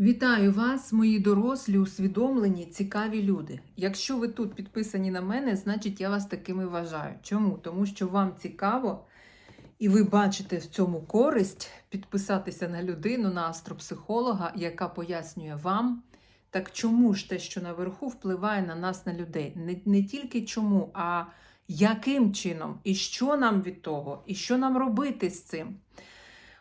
Вітаю вас, мої дорослі, усвідомлені, цікаві люди. Якщо ви тут підписані на мене, значить я вас такими вважаю. Чому? Тому що вам цікаво, і ви бачите в цьому користь підписатися на людину, на астропсихолога, яка пояснює вам, так чому ж те, що наверху, впливає на нас, на людей. Не, не тільки чому, а яким чином, і що нам від того, і що нам робити з цим.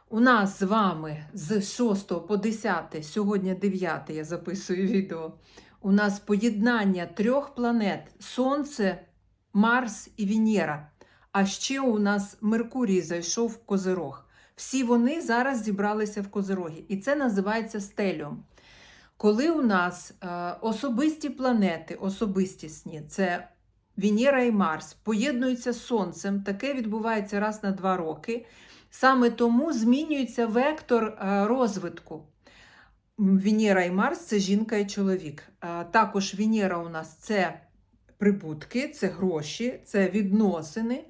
У нас з вами з 6 по 10, сьогодні 9 я записую відео. У нас поєднання трьох планет: Сонце, Марс і Венера. А ще у нас Меркурій зайшов в Козирог. Всі вони зараз зібралися в Козирогі. І це називається стеліум. Коли у нас е, особисті планети, особистісні, це Венера і Марс, поєднуються з Сонцем, таке відбувається раз на два роки. Саме тому змінюється вектор е, розвитку. Венера і Марс це жінка і чоловік. Е, Також Венера у нас це прибутки, це гроші, це відносини.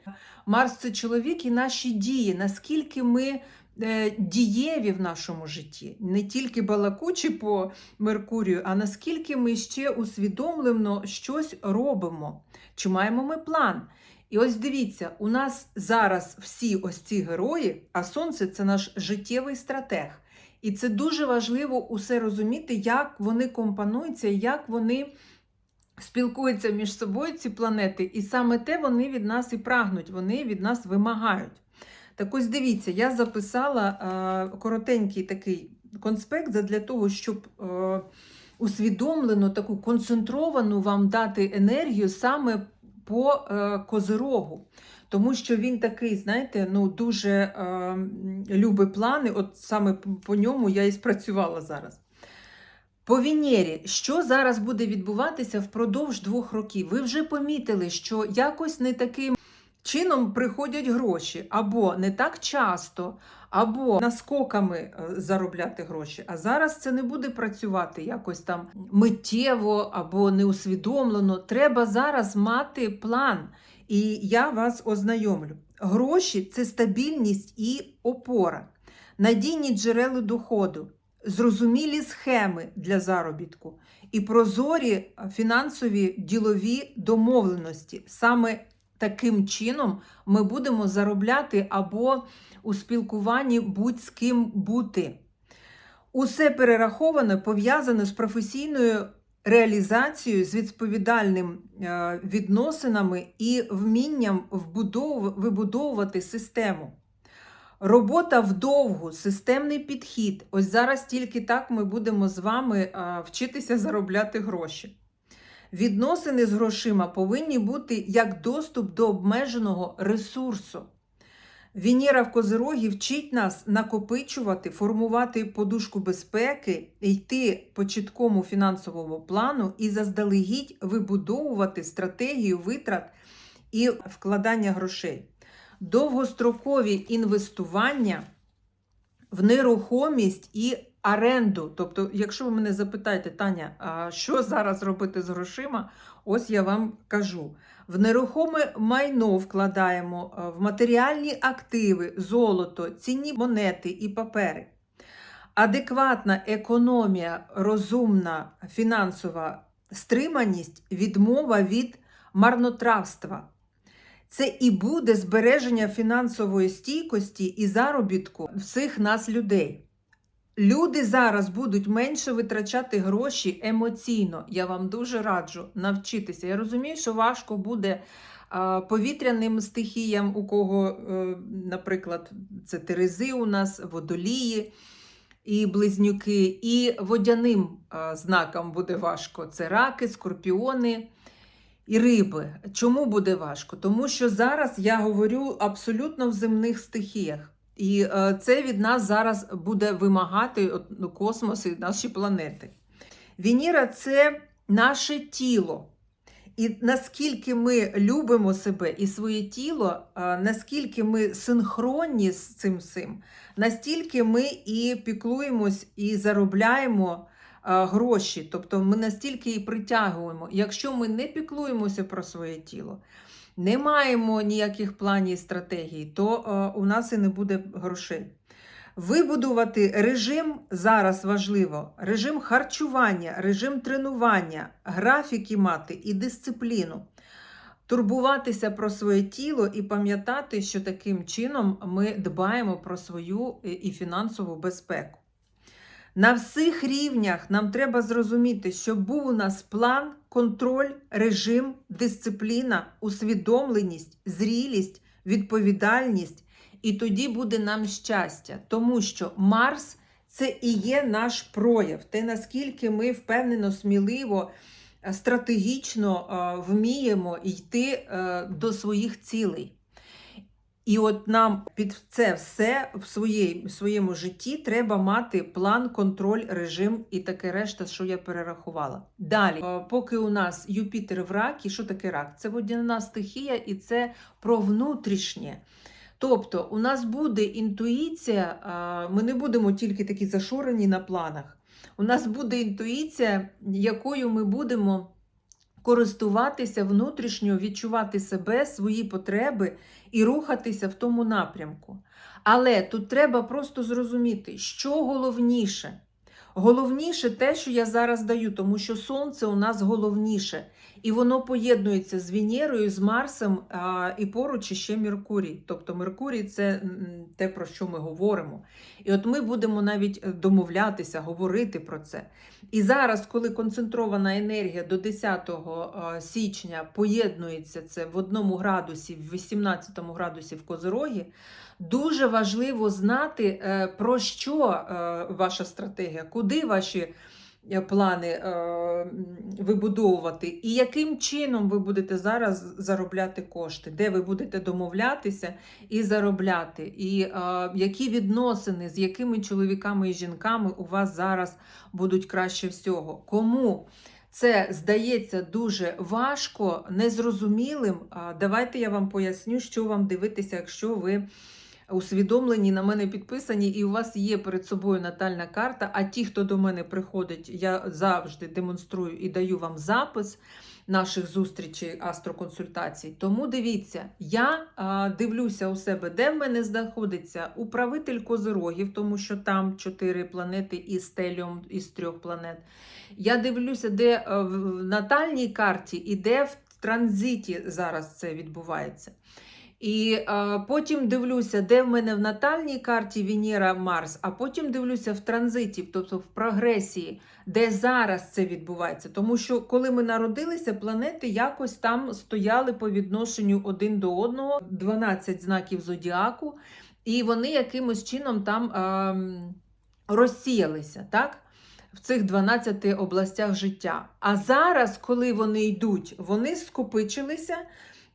Марс це чоловік і наші дії, наскільки ми е, дієві в нашому житті, не тільки балакучі по Меркурію, а наскільки ми ще усвідомлено щось робимо, чи маємо ми план. І ось дивіться, у нас зараз всі ось ці герої, а сонце це наш життєвий стратег. І це дуже важливо усе розуміти, як вони компонуються, як вони спілкуються між собою, ці планети, і саме те вони від нас і прагнуть, вони від нас вимагають. Так ось дивіться, я записала е, коротенький такий конспект для того, щоб е, усвідомлено таку концентровану вам дати енергію саме по е, козирогу. Тому що він такий, знаєте, ну дуже е, любить плани, от саме по ньому я і спрацювала зараз. По Венері, що зараз буде відбуватися впродовж двох років? Ви вже помітили, що якось не таким чином приходять гроші, або не так часто, або наскоками е, заробляти гроші. А зараз це не буде працювати якось там миттєво або неусвідомлено. Треба зараз мати план. І я вас ознайомлю. Гроші це стабільність і опора, надійні джерела доходу, зрозумілі схеми для заробітку і прозорі фінансові ділові домовленості. Саме таким чином ми будемо заробляти або у спілкуванні будь з ким бути. Усе перераховане пов'язане з професійною реалізацією, з відповідальним е, відносинами і вмінням вибудовувати систему. Робота вдовгу, системний підхід. Ось зараз тільки так ми будемо з вами е, вчитися заробляти гроші. Відносини з грошима повинні бути як доступ до обмеженого ресурсу. Венера в Козирогі вчить нас накопичувати, формувати подушку безпеки, йти по чіткому фінансовому плану і заздалегідь вибудовувати стратегію витрат і вкладання грошей. Довгострокові інвестування в нерухомість і оренду. Тобто, якщо ви мене запитаєте, Таня, а що зараз робити з грошима? Ось я вам кажу. В нерухоме майно вкладаємо, в матеріальні активи, золото, цінні монети і папери. Адекватна економія, розумна фінансова стриманість, відмова від марнотравства. Це і буде збереження фінансової стійкості і заробітку всіх нас людей. Люди зараз будуть менше витрачати гроші емоційно. Я вам дуже раджу навчитися. Я розумію, що важко буде повітряним стихіям, у кого, е, наприклад, це терези у нас, водолії і близнюки, і водяним знакам буде важко. Це раки, скорпіони і риби. Чому буде важко? Тому що зараз я говорю абсолютно в земних стихіях. І е, це від нас зараз буде вимагати ну, космос і наші планети. Венера це наше тіло. І наскільки ми любимо себе і своє тіло, е, наскільки ми синхронні з цим всім, настільки ми і піклуємось і заробляємо е, гроші. Тобто ми настільки і притягуємо. Якщо ми не піклуємося про своє тіло, не маємо ніяких планів і стратегій, то е, у нас і не буде грошей. Вибудувати режим зараз важливо, режим харчування, режим тренування, графіки мати і дисципліну. Турбуватися про своє тіло і пам'ятати, що таким чином ми дбаємо про свою е, і фінансову безпеку. На всіх рівнях нам треба зрозуміти, щоб був у нас план, контроль, режим, дисципліна, усвідомленість, зрілість, відповідальність. І тоді буде нам щастя, тому що Марс це і є наш прояв, те, наскільки ми впевнено, сміливо, е, стратегічно е, вміємо йти е, до своїх цілей. І от нам під це все в своїй, в своєму житті треба мати план, контроль, режим і таке решта, що я перерахувала. Далі, е, поки у нас Юпітер в ракі, що таке рак? Це водяна стихія, і це про внутрішнє. Тобто, у нас буде інтуїція, ми не будемо тільки такі зашорені на планах. У нас буде інтуїція, якою ми будемо користуватися внутрішньо, відчувати себе, свої потреби і рухатися в тому напрямку. Але тут треба просто зрозуміти, що головніше. Головніше те, що я зараз даю, тому що Сонце у нас головніше. І воно поєднується з Венерою, з Марсом а, і поруч ще Меркурій. Тобто Меркурій це те, про що ми говоримо. І от ми будемо навіть е, домовлятися, говорити про це. І зараз, коли концентрована енергія до 10 січня поєднується це в одному градусі, в 18 градусі в Козирогі, дуже важливо знати, е, про що е, ваша стратегія, куди ваші е, плани вибудовувати, і яким чином ви будете зараз заробляти кошти, де ви будете домовлятися і заробляти, і які відносини з якими чоловіками і жінками у вас зараз будуть краще всього. Кому? Це здається дуже важко, незрозумілим. Давайте я вам поясню, що вам дивитися, якщо ви усвідомлені, на мене підписані, і у вас є перед собою натальна карта. А ті, хто до мене приходить, я завжди демонструю і даю вам запис наших зустрічей, астроконсультацій. Тому дивіться, я а, дивлюся у себе, де в мене знаходиться управитель козирогів, тому що там чотири планети із стеліум із трьох планет. Я дивлюся, де е, в натальній карті і де в транзиті зараз це відбувається. І е, потім дивлюся, де в мене в натальній карті Венера Марс, а потім дивлюся в транзиті, тобто в прогресії, де зараз це відбувається. Тому що коли ми народилися, планети якось там стояли по відношенню один до одного, 12 знаків зодіаку, і вони якимось чином там е, розсіялися. так? В цих 12 областях життя. А зараз, коли вони йдуть, вони скопичилися.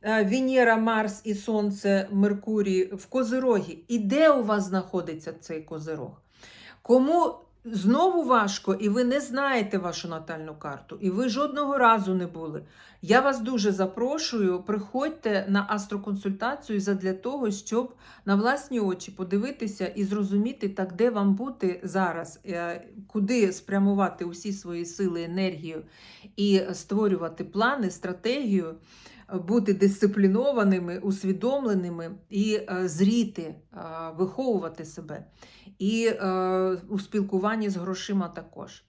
Е, Венера, Марс і Сонце, Меркурій в Козирогі. І де у вас знаходиться цей козирог? Кому знову важко, і ви не знаєте вашу натальну карту, і ви жодного разу не були. Я вас дуже запрошую, приходьте на астроконсультацію задля того, щоб на власні очі подивитися і зрозуміти, так де вам бути зараз, е, куди спрямувати усі свої сили, енергію і створювати плани, стратегію бути дисциплінованими, усвідомленими і е, зріти, е, виховувати себе. І е, у спілкуванні з грошима також.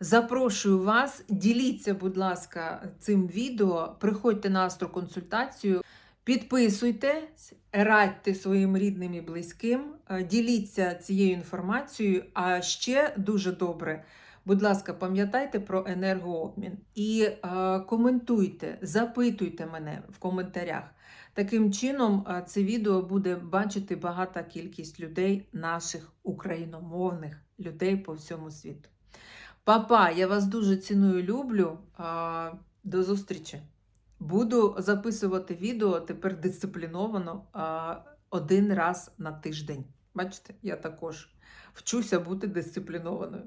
Запрошую вас, діліться, будь ласка, цим відео, приходьте на астроконсультацію, підписуйтесь, радьте своїм рідним і близьким, діліться цією інформацією, а ще дуже добре. Будь ласка, пам'ятайте про енергообмін і е, коментуйте, запитуйте мене в коментарях. Таким чином, е, це відео буде бачити багата кількість людей, наших україномовних людей по всьому світу. Папа, я вас дуже ціную, люблю. Е, до зустрічі! Буду записувати відео тепер дисципліновано е, один раз на тиждень. Бачите, я також вчуся бути дисциплінованою.